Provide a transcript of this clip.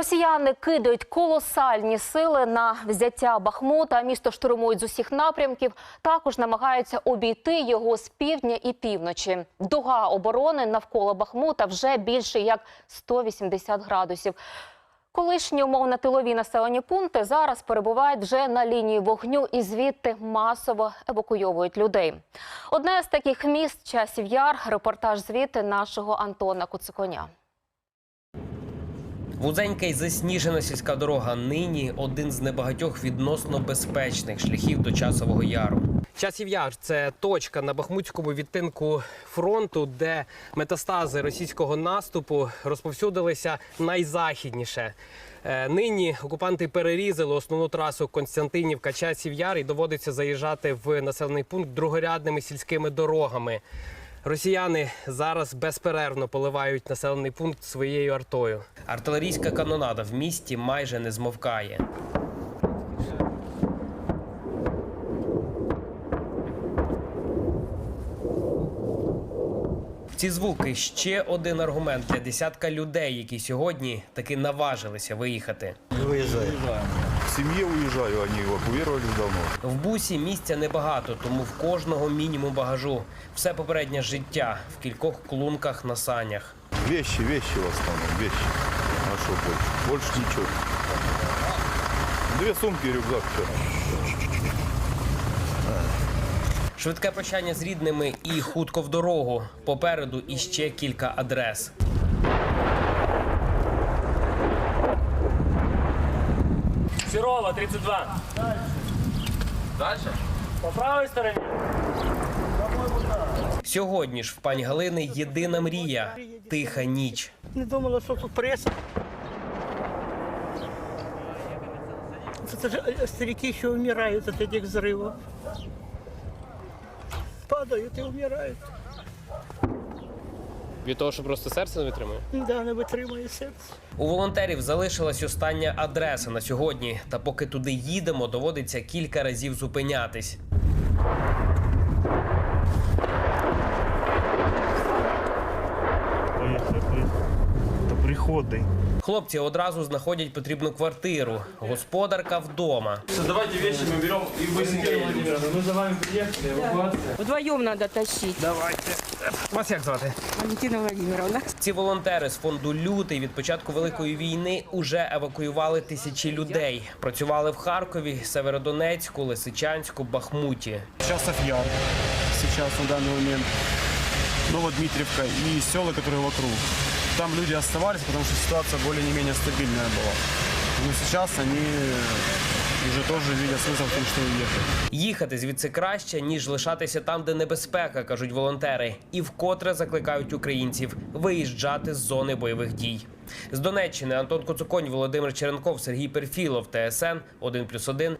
Росіяни кидають колосальні сили на взяття Бахмута. Місто штурмують з усіх напрямків. Також намагаються обійти його з півдня і півночі. Дуга оборони навколо Бахмута вже більше як 180 градусів. Колишні умовно тилові населені пункти зараз перебувають вже на лінії вогню і звідти масово евакуйовують людей. Одне з таких міст часів яр. Репортаж звідти нашого Антона Куциконя. Вузенька й засніжена сільська дорога нині один з небагатьох відносно безпечних шляхів до часового яру. Часів яр це точка на бахмутському відтинку фронту, де метастази російського наступу розповсюдилися найзахідніше. Е, Нині окупанти перерізали основну трасу Константинівка часів яр і доводиться заїжджати в населений пункт другорядними сільськими дорогами. Росіяни зараз безперервно поливають населений пункт своєю артою. Артилерійська канонада в місті майже не змовкає. Ці звуки ще один аргумент для десятка людей, які сьогодні таки наважилися виїхати. К семье уезжаю, они эвакуировались давно. В бусі місця небагато, тому в кожного мінімум багажу. Все попереднє життя в кількох клунках на санях. Вещи, вещи в основном, вещи. А что больше? Больше ничего. Две сумки рюкзак. Все. Швидке прощання з рідними і хутко в дорогу. Попереду іще кілька адрес. Серова, 32. Дальше? По правой стороне. Сьогодні ж в пані Галини єдина мрія тиха ніч. Не думала, що тут преса. Это же э, старики еще умирают от этих взрывов. Падают и умирают. Від того, що просто серце не витримує. Да, не витримує серце. У волонтерів залишилась остання адреса на сьогодні. Та поки туди їдемо, доводиться кілька разів зупинятись. До приходи. Хлопці одразу знаходять потрібну квартиру. Господарка вдома. Давайте вещи мы берем и быстренько едем. Мы за вами приехали, эвакуация. Вдвоем надо тащить, Вас як звати? Валентина Владимировна. Ці волонтери з фонду Лютий від початку великої війни уже евакуювали тисячі людей. Працювали в Харкові, Северодонецьку, Лисичанську, Бахмуті. Часов Яр сейчас на данный момент. Новодмитриевка и села, которые вокруг. Там люди оставались, потому что ситуация более не менее стабильная была. Но сейчас они уже тоже видят смысл в том, что уехать. Їхати звідси краще, ніж лишатися там, де небезпека, кажуть волонтери, і вкотре закликають українців виїжджати з зони бойових дій. З Донеччини Антон Коцуконь, Володимир Черенков, Сергій Перфілов, ТСН 1+,1,